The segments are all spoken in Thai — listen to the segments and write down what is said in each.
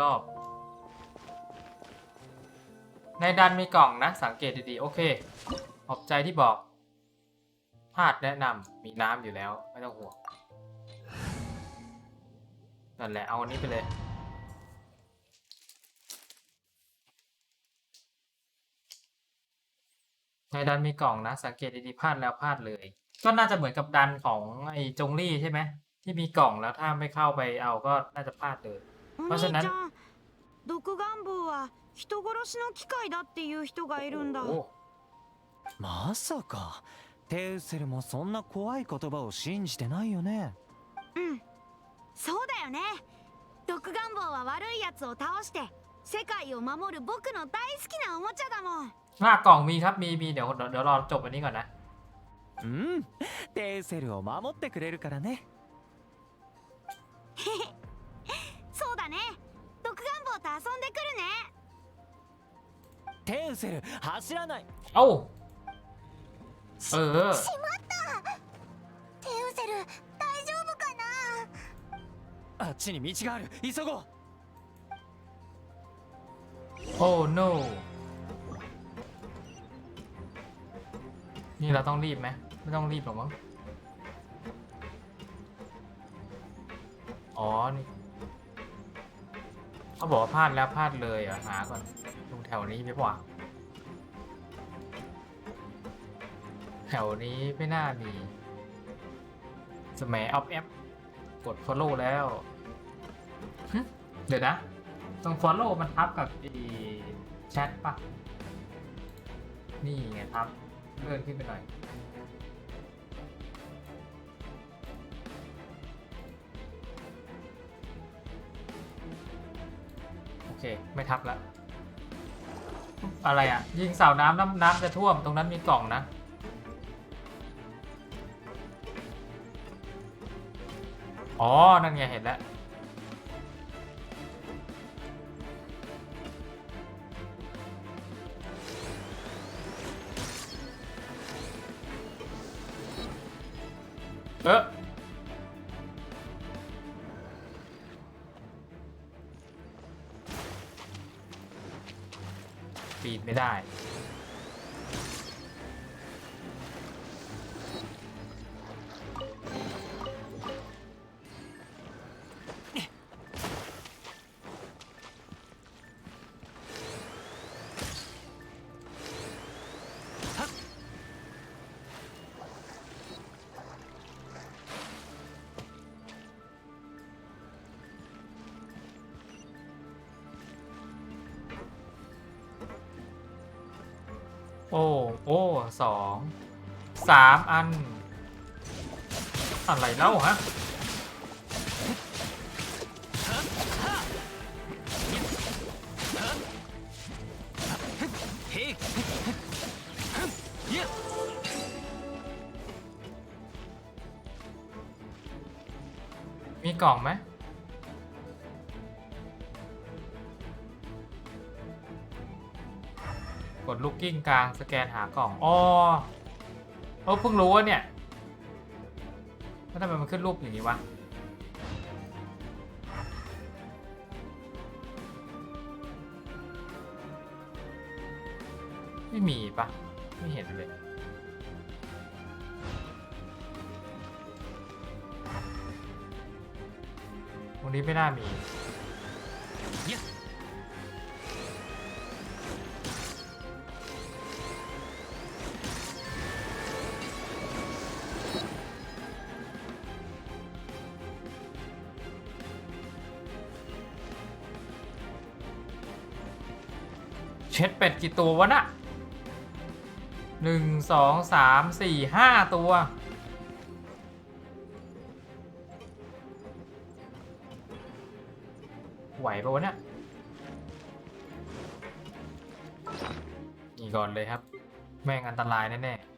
รอบ ในดันมีกล่องนะ สังเกตดีๆ โอเค ขอบใจที่บอกพลาดแนะนำมีน้ำอยู่แล้ว ไม่ต้องห่วง นั่นแหละ เอาอันนี้ไปเลยในดันมีกล่องนะ สังเกตดีๆพลาดแล้วพลาดเลย ก็น่าจะเหมือนกับดันของไอ้จงลี่ใช่ไหมที่มีกล่องแล้วถ้าไม่เข้าไปเอาก็น่าจะพลาดเลย เพราะฉะนั้น 毒願望は人殺しの機械だっていう人がいるんだ โอ้ まさかテウセルもそんな怖い言葉を信じてないよねうんそうだよね毒願望は悪いやつを倒して世界を守る僕の大好きなおもちゃだもん หน้ากล่องมีครับมีมีเดี๋ยวเดี๋ยวเดี๋ยวรอจบอันนี้ก่อนนะ うんテウセルを守ってくれるからね テウセル走らない เอ้าเออ しまったテウセル大丈夫かなあっちに道がある急ごう โอ้ no นี่เราต้องรีบไหมไม่ต้องรีบหรอกมั้งอ๋อนี่เขาบอกว่าพลาดแล้วพลาดเลยเหรอ่ะหาก่อนตรง แถวนี้ไหมวะแถวนี้ไม่น่ามี สมัยออฟแอปกด follow แล้วเดี๋ยวนะตรง follow มันทับกับไอ้แชทปะนี่ไงทับ เลื่อนขึ้นไปหน่อย โอเค ไม่ทับแล้ว อะไรอะ ยิงเสาน้ำน้ำน้ำจะท่วมตรงนั้นมีกล่องนะ อ๋อ นั่นไงเห็นแล้ว โอ้โอ้สองสามอัน อะไรเล่าฮะมีกล่องไหม กดลูกกิ้งกลางสแกนหากล่องอ๋อเออเพิ่งรู้ว่าเนี่ยแล้วทำไมมันขึ้นรูปอย่างนี้วะไม่มีปะไม่เห็นเลยตรงนี้ไม่น่ามี ช็ดเป็ดกี่ตัววะน่ะหนึ่งสองสามสี่ห้าตัว ไหวปะวะเนี่ยนี่ก่อนเลยครับ แม่งอันตรายแน่ๆ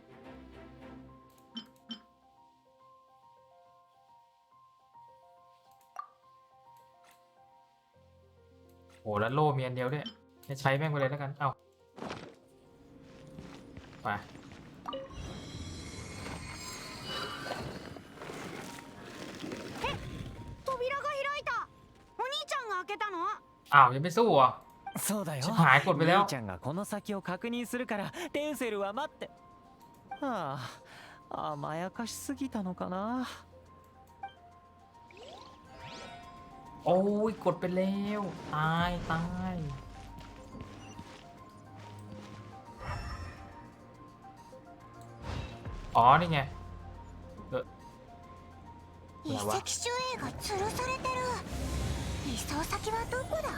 โอ้แล้วโล่มีอันเดียวด้วย จะใช้แม่งไปเลยแล้วกัน เอาไป 扉が開いたお兄ちゃんが開けたの อ้าวยังไม่สู้อ่ะ そうだよちょはいこれだよ兄ちゃんがこの先を確認するからテウセルは待ってはあ甘やかしすぎたのかな โอ้ยกดไปแล้วตายตาย อ๋อนี่ไง 遺跡守衛が吊るされてる移送先はどこだ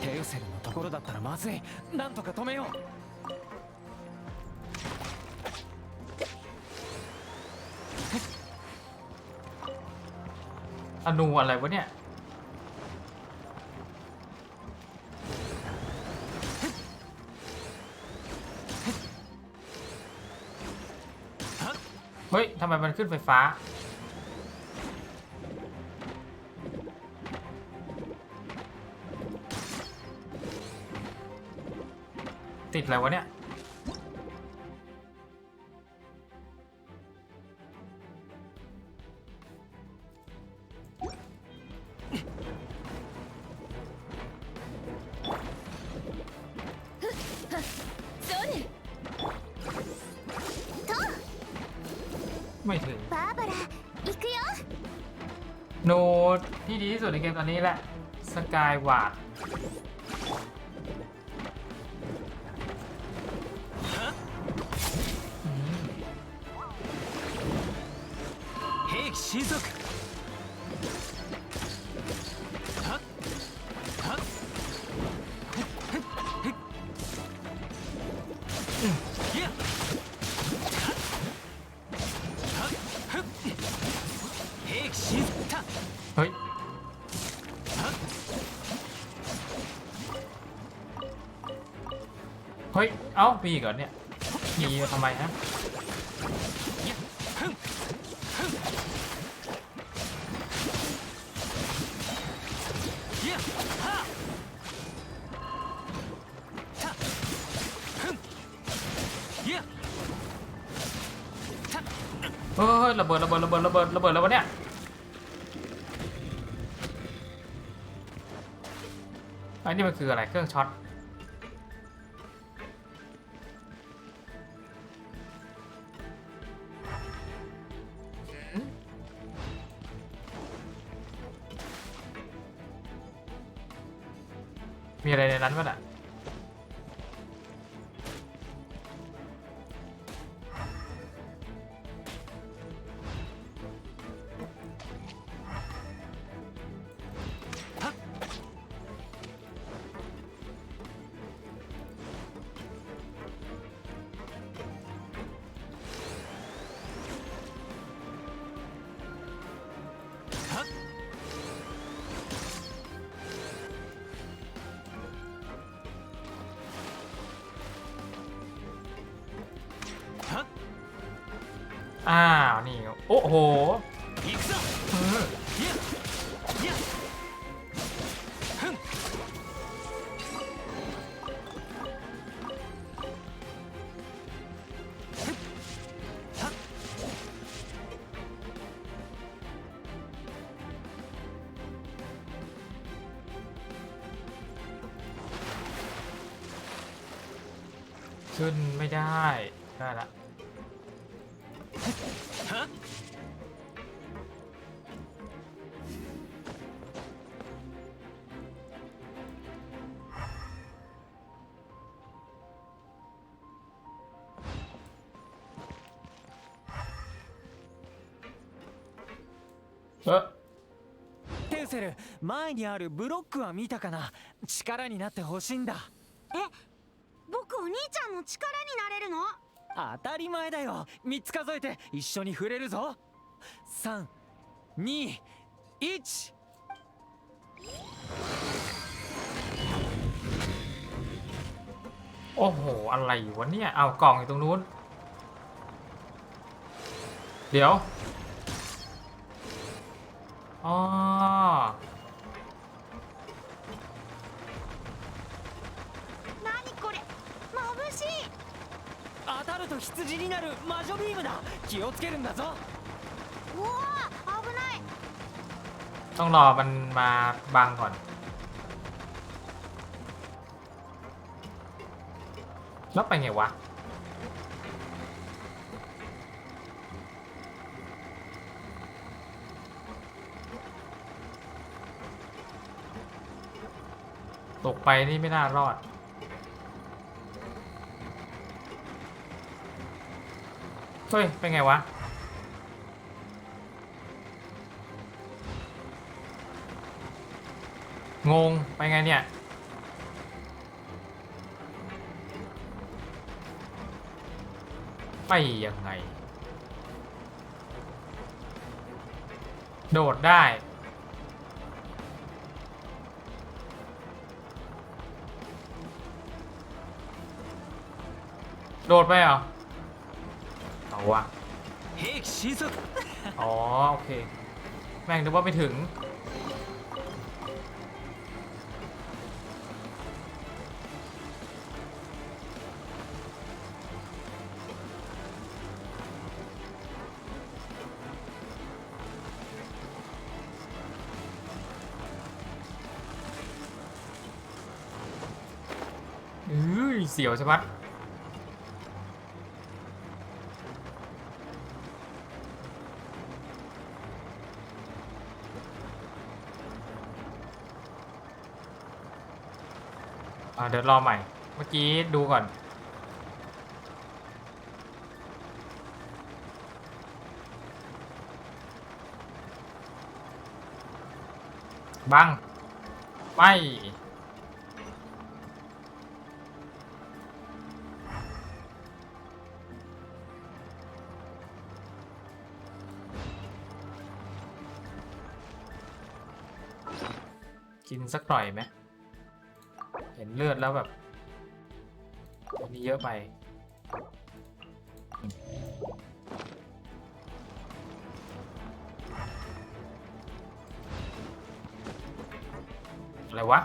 テウセルのところだったらまずいなんとか止めよう อนูอะไรวะเนี่ย เฮ้ยทำไมมันขึ้นไฟฟ้า ติดอะไรวะเนี่ย ที่ดีที่สุดในเกมตอนนี้แหละสกายวาด ไปอีกเหรอเนี่ยมีทำไมฮะเฮ้ยระเบิดระเบิดระเบิดระเบิดระเบิดแล้ววะเนี่ยอันนี้มันคืออะไรเครื่องช็อต โอ้โห テウセル前にあるブロックは見たかな力になってほしいんだえ僕お兄ちゃんの力になれるの当たり前だよ3つ数えて一緒に触れるぞ321 โอ้โห อะไรวะเนี่ย เอากล่องอยู่ตรงนู้น เดี๋ยว あ何これ？眩しい。当たると羊になる魔女ビームだ。気をつけるんだぞ。おお危ない。ต้わงรอมันมาบัง ตกไปนี่ไม่น่ารอด เฮ้ย เป็นไงวะ งง ไปไงเนี่ย ไปยังไง โดดได้ โดดไปเหรอเอาวะอ๋อโอเค แม่งนึกว่าไปถึงเสียวใช่ปะ เดี๋ยวรอใหม่ เมื่อกี้ดูก่อน บัง ไปกินสักหน่อยไหม เลือดแล้วแบบอันนี้เยอะไป อะไรวะ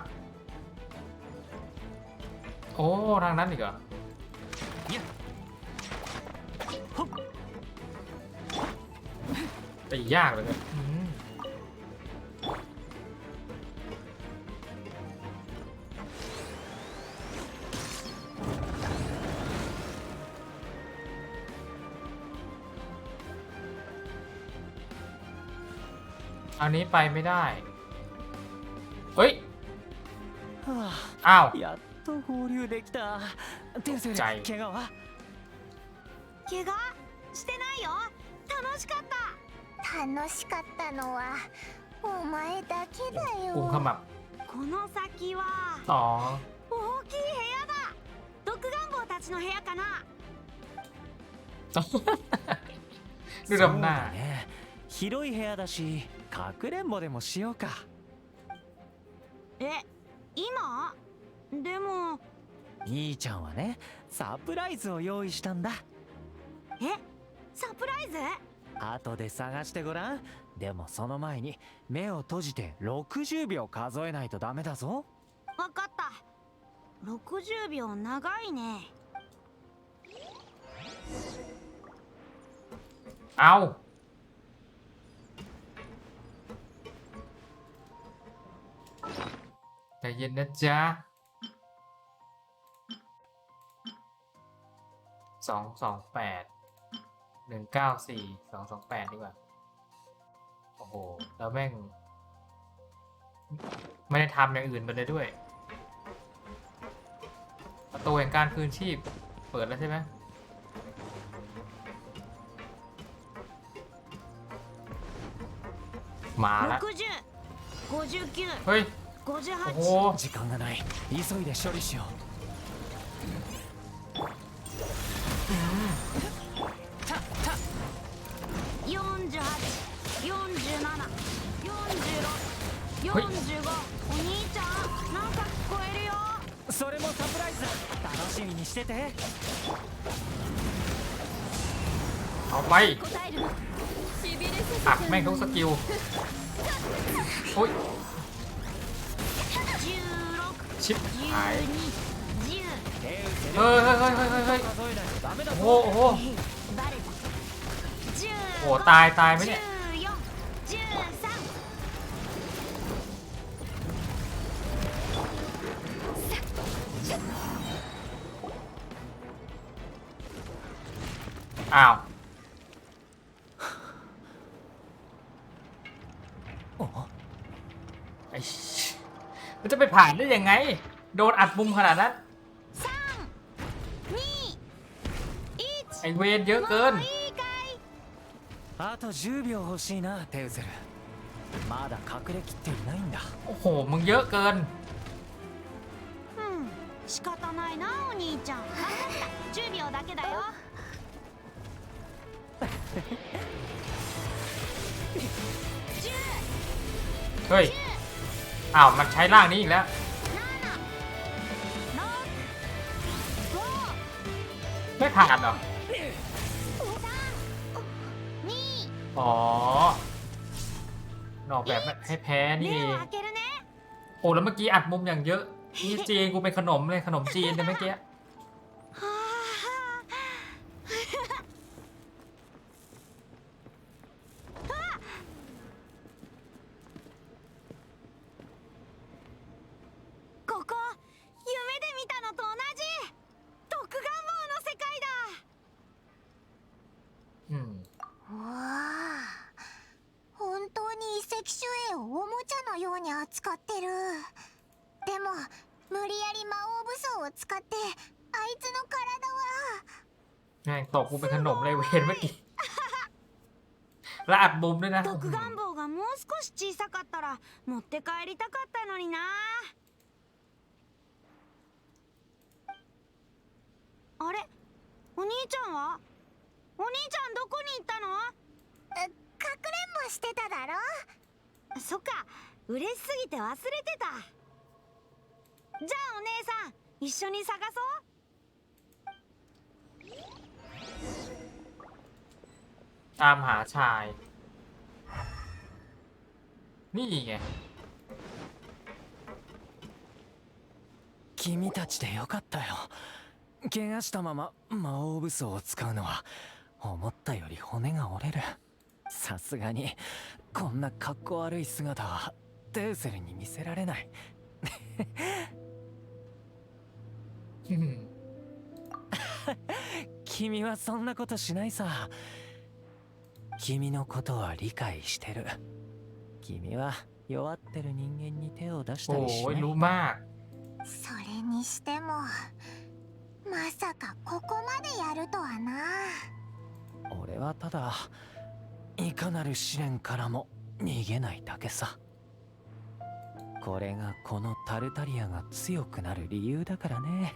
โอ้ ทางนั้นอีกเหรอほっตียากเลยเนี่ย อืมอันนี้ไปไม่ได้ เฮ้ย は อ้าว あやっと合流できた天性ちゃい怪我は怪我してないよ楽しかった楽しかったのはお前だけだ กุมขมับ この先は สอง 大きい部屋だ毒願望たちの部屋かな ดูดำหน้า そうだね広い部屋だし かくれんぼでもしようか。え今？でも。兄ちゃんはねサプライズを用意したんだ。えサプライズ？後で探してごらん。でもその前に目を閉じて60秒数えないとダメだぞ。わかった。60秒長いね。เเย็นนะจ๊ะสองสองแปดหนึ่งเก้าสี่สองสองแปดดีกว่า โอ้โห แล้วแม่ง ไม่ได้ทำอย่างอื่นไปเลยด้วย ประตูแห่งการคืนชีพ เปิดแล้วใช่ไหมมาแล้ว6059เฮ้ย โอ้ 58 โห 時間がない急いで処理しよ48 47 46 45はいお兄ちゃんなんか聞こえるようそれもサプライズだ楽しみにしてて เอาไป 答えるのしびれ อักแม่งทุกสกิลโอ้ย 16 ชิปหายเฮ้ยเฮ้ยเฮ้ยเฮ้ยเฮ้ยโอ้โหโอ้ตายตายไหมเนี่ยอ้าวไอ้ มันจะไปผ่านได้ยังไง โดนอัดมุมขนาดนั้น 2 ไอเวนเยอะ 1 เกิน もういいかいあと10秒欲しいなテウゼルまだ隠れきっていないんだ โอ้โห มึงเยอะเกิน うん仕方ないなお兄ちゃん分かった10秒だけだよเฮ้ย อ้าวมันใช้ร่างนี้อีกแล้ว ไม่ขาดเหรอ อ๋อ นอกแบบให้แพ้นี่โอ้แล้วเมื่อกี้อัดมุมอย่างเยอะ นี่จีนกูเป็นขนมเลยขนมจีนแต่เมื่อกี้ แม่งตกกูเป็นขนมเลยเวนเมื่อกี้ แล้วอัดมุมด้วยนะ 毒願望がもう少し小さかったら持って帰りたかったのになあれお兄ちゃんはお兄ちゃんどこに行ったのかくれんぼしてただろそっか嬉しすぎて忘れてたじゃあお姉さん一緒に探そう ตามหาชาย นี่ไง 君たちでよかったよ怪我したまま魔王武装を使うのは思ったより骨が折れるさすがにこんな格好悪い姿はテウセルに見せられない อืม 君はそんなことしないさ 君のことは理解してる。君は弱ってる人間に手を出したりしない。おーそれにしてもまさかここまでやるとはな。俺はただいかなる試練からも逃げないだけさ。これがこのタルタリアが強くなる理由だからね。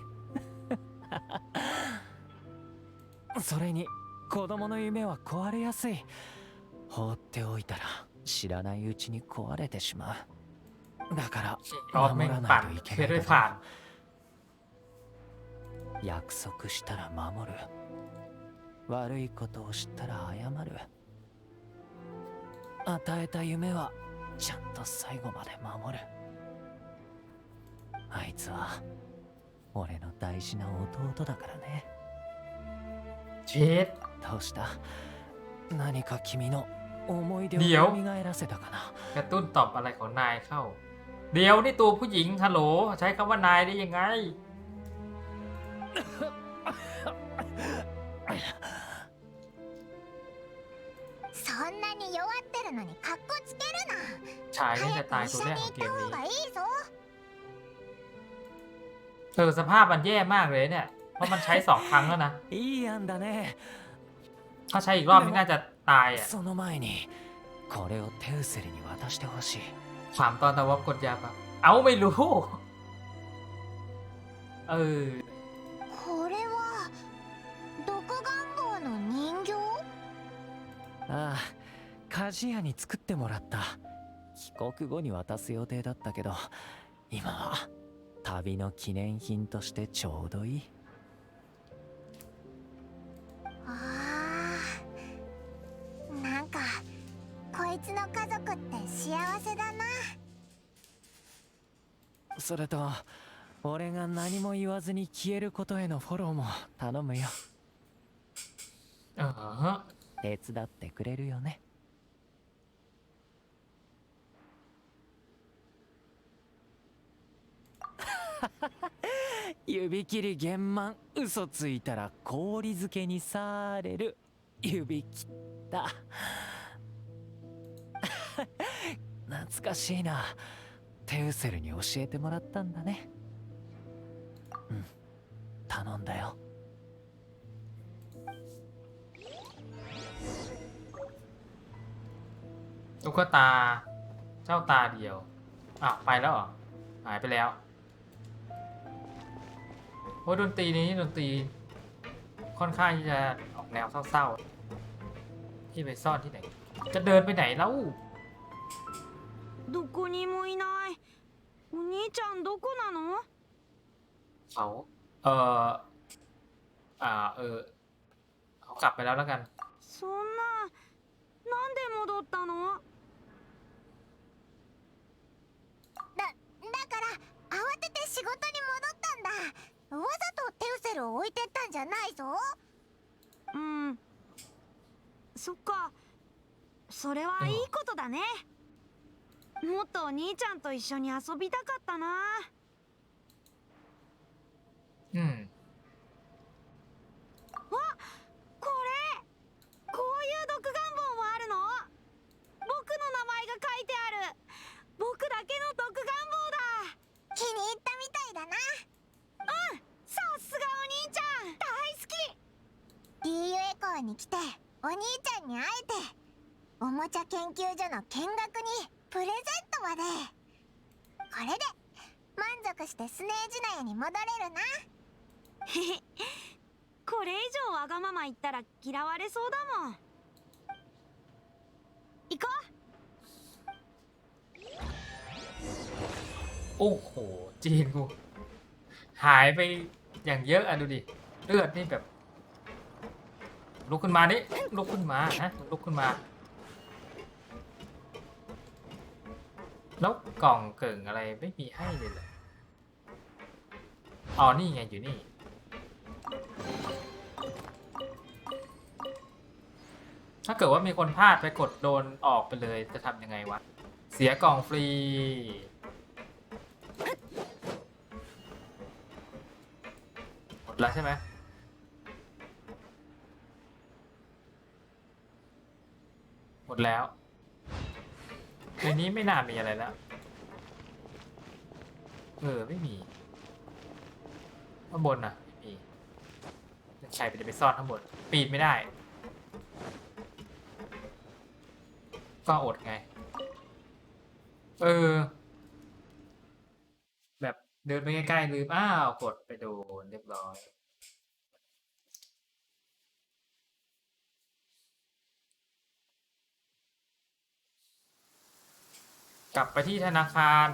それに子供の夢は壊れやすい。放っておいたら知らないうちに壊れてしまう。だから守らないといけない約束したら守る。悪いことを知ったら謝る。与えた夢はちゃんと最後まで守る。あいつは俺の大事な弟だからね。 เชด どうした何か君の思い出をเดี๋ยว 蘇らせたかな กระตุ้นตอบอะไรของนายเข้า เดี๋ยวนี่ตัวผู้หญิงฮัลโหล ใช้คำว่านายได้ยังไง そんなに弱ってるのにカッコつける ชายนี่ な จะ 早 ตาย く ตัว 一緒 แร に กข 行 อง っ เกมนี้た方がいいぞ เออสภาพมันแย่มากเลยเนี่ย เพราะมันใช้สองครั้งแล้วนะ いい案だね ถ้าใช้อีกรอบนี่น่าจะตายอ่ะ その前にこれをテウセルに渡してほしい ถามตอนตะวับกดยาปะเอาไม่รู้ เออ これは毒願望の人形ああ鍛冶屋に作ってもらった帰国後に渡す予定だったけど今は旅の記念品としてちょうどいい あなんかこいつの家族って幸せだな。それと俺が何も言わずに消えることへのフォローも頼むよ。ああ。手伝ってくれるよね。指切り玄満嘘ついたら氷漬けにされる 指切った懐かしいなテウセルに教えてもらったんだねうん頼んだよ ตุ๊กตา เจ้าตาเดียวอ้าวไปแล้วเหรอ หายไปแล้ว โอ้ยดนตรีนี้ดนตรี ค่อนข้างที่จะออกแนวเศร้าๆ ที่ไปซ่อนที่ไหน จะเดินไปไหนแล้ว どこにもいないお兄ちゃんどこなの เขาเอออ่า เออเขากลับไปแล้วแล้วกัน そんななんで戻ったのだだから慌てて仕事に戻ったんだ わざとテウセルを置いてったんじゃないぞ。うん。そっか。それはいいことだね。もっとお兄ちゃんと一緒に遊びたかったな。อืมこれ！こういう独眼棒もあるの僕の名前が書いてある僕だけの独眼棒だ気に入ったみたいだなさすがお兄ちゃん大好きリ川に来てお兄ちゃんに会えておもちゃ研究所の見学にプレゼントまで。これで満足してスネージナヤに戻れるな。これ以上わがまま言ったら嫌われそうだもん。行こう。โอ้หายไปอย่างเยอะอะดูดิ。เลือดนี่แบบ ลุกขึ้นมานี่ลุกขึ้นมาฮะลุกขึ้นมา แล้วกล่องเกิ่งอะไรไม่มีให้เลยเหรออ๋อนี่ไงอยู่นี่ ถ้าเกิดว่ามีคนพลาดไปกดโดนออกไปเลยจะทำยังไงวะ เสียกล่องฟรีหมดแล้วใช่ไหม หมด แล้ว ในนี้ไม่น่ามีอะไรแล้ว เออ ไม่มีข้างบนน่ะไม่มีใครไปจะไปซ่อนข้างบน ปีนไม่ได้ ก็อดไง เออ แบบเดินไปใกล้ๆลืม อ้าว กดไปโดนเรียบร้อย ลับไปที่ธนาคาร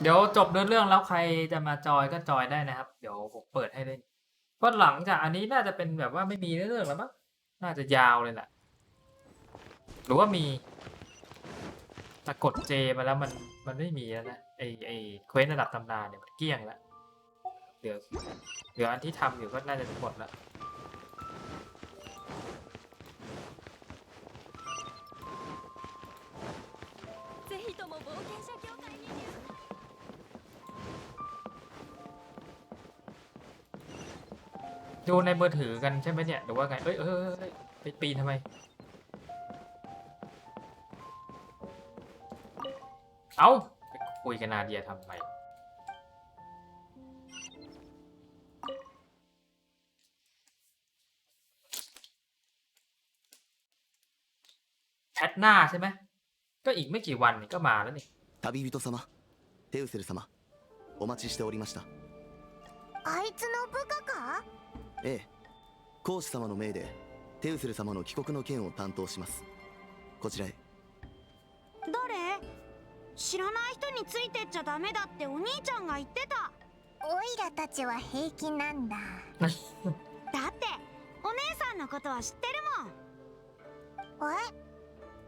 เดี๋ยวจบเดินเรื่องแล้วใครจะมาจอยก็จอยได้นะครับ เดี๋ยวผมเปิดให้เล่นเพราะหลังจากอันนี้น่าจะเป็นแบบว่าไม่มีเรื่องแล้วมั้งน่าจะยาวเลยแหละ หรือว่ามีแต่กดเจมาแล้วมันมันไม่มีแล้วนะไอไอเควสระดับตำนานเนี่ยมันเกลี้ยงแล้วเดี๋ยวเดี๋ยวอันที่ทำอยู่ก็น่าจะหมดแล้ว ดูในมือถือกันใช่ไหมเนี่ย หรือว่าไง เอ้ยเอ้ยเอ้ยเอ้ยไปปีนทำไม เอ้าไปคุยกับนาเดียทำไม แพทหน้าใช่ไหม ก็อีกไม่กี่วันนี่ก็มาแล้วนี่ 旅人様テウセル様お待ちしておりましたあいつの部下か ええ講師様の命でテウセル様の帰国の件を担当しますこちらへ誰知らない人についてっちゃダメだってお兄ちゃんが言ってたオイラたちは平気なんだだってお姉さんのことは知ってるもんえ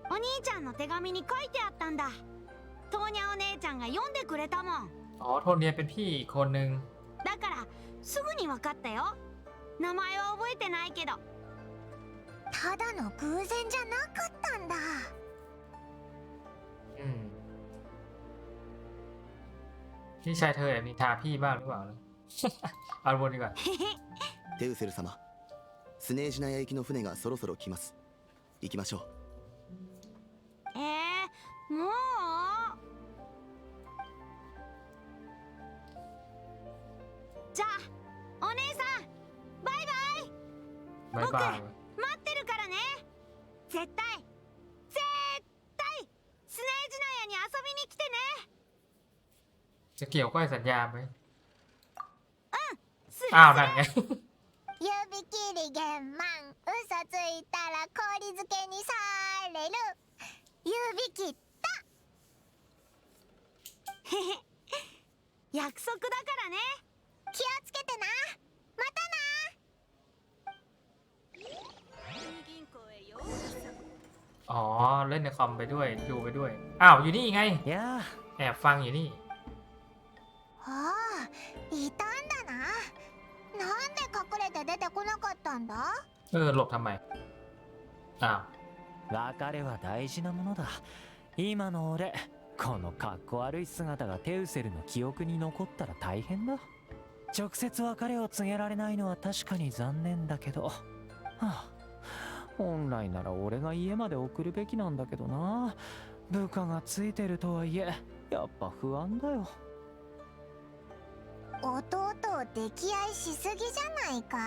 お兄ちゃんの手紙に書いてあったんだトーニャお姉ちゃんが読んでくれたもん อ๋อ โทเนียเป็นพี่อีกคนนึง だからすぐに分かったよ 名前は覚えてないけどただの偶然じゃなかったんだ อืม พี่ชายเธอแอบนินทาพี่บ้างหรือเปล่า เอาวนดีกว่า テウセル様スネージナヤ行きの船がそろそろ来ます行きましょうえー、もう イバイ บ๊ายบาย 待ってるからね絶対絶対スネージナヤに遊びに来てね จะเกี่ยวก้อยสัญญาไหม す อ้าวนั่นไง 指切り玄満嘘ついたら氷漬けにされる指切った約束だからね อ๋อ เล่นในคอมไปด้วย ดูไปด้วย อ้าว อยู่นี่ไง いや แอบฟังอยู่นี่ たなああいたんだななんで隠れて出てこなかったんだ เออ หลบทำไม อ้าว 別れは大事なものだ今の俺このかっこ悪い姿がテウセルの記憶に残ったら大変だ直接別れを告げられないのは確かに残念だけど、はあ、 本来なら俺が家まで送るべきなんだけどな。部下がついてるとはいえやっぱ不安だよ。弟を溺愛しすぎじゃないか？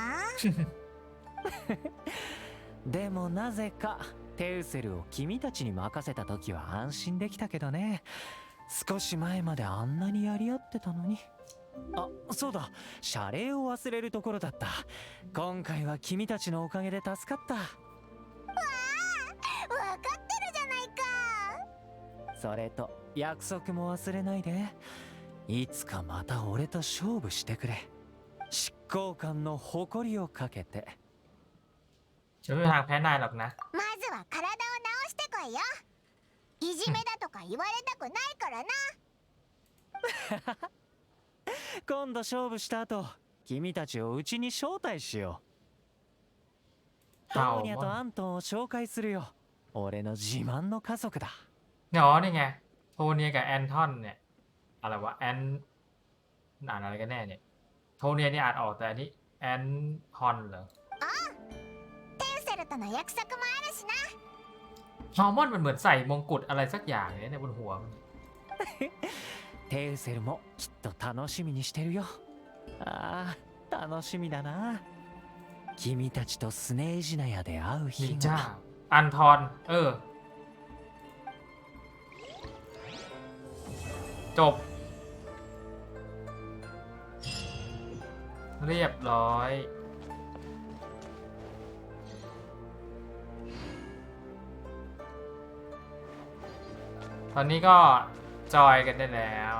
でもなぜかテウセルを君たちに任せた時は安心できたけどね。少し前まであんなにやり合ってたのに。あそうだ。謝礼を忘れるところだった。今回は君たちのおかげで助かったそれと約束も忘れないでいつかまた俺と勝負してくれ執行官の誇りをかけて ฉันไม่มีทางแพ้นายหรอกนะ まずは体を治してこいよいじめだとか言われたくないからな今度勝負した後君たちをうちに招待しようトあーニャとアントンを紹介するよ俺の自慢の家族だ อ๋อนี่ไง โทเนียกับแอนทอนเนี่ย อะไรวะ แอนอ่านอะไรกันแน่เนี่ย โทเนียนี่อ่านออกแต่อันนี้ แอนทอนเหรอ テウセルとの約束もあるしな ฮอร์โมนมันเหมือนใส่มงกุฎอะไรสักอย่างเนี่ยในบนหัวมัน テウセルもきっと楽しみにしてるよああ楽しみだな君たちとスネージナヤで会う นิ 日 นจา が อันทอน เออ จบ เรียบร้อย ตอนนี้ก็จอยกันได้แล้ว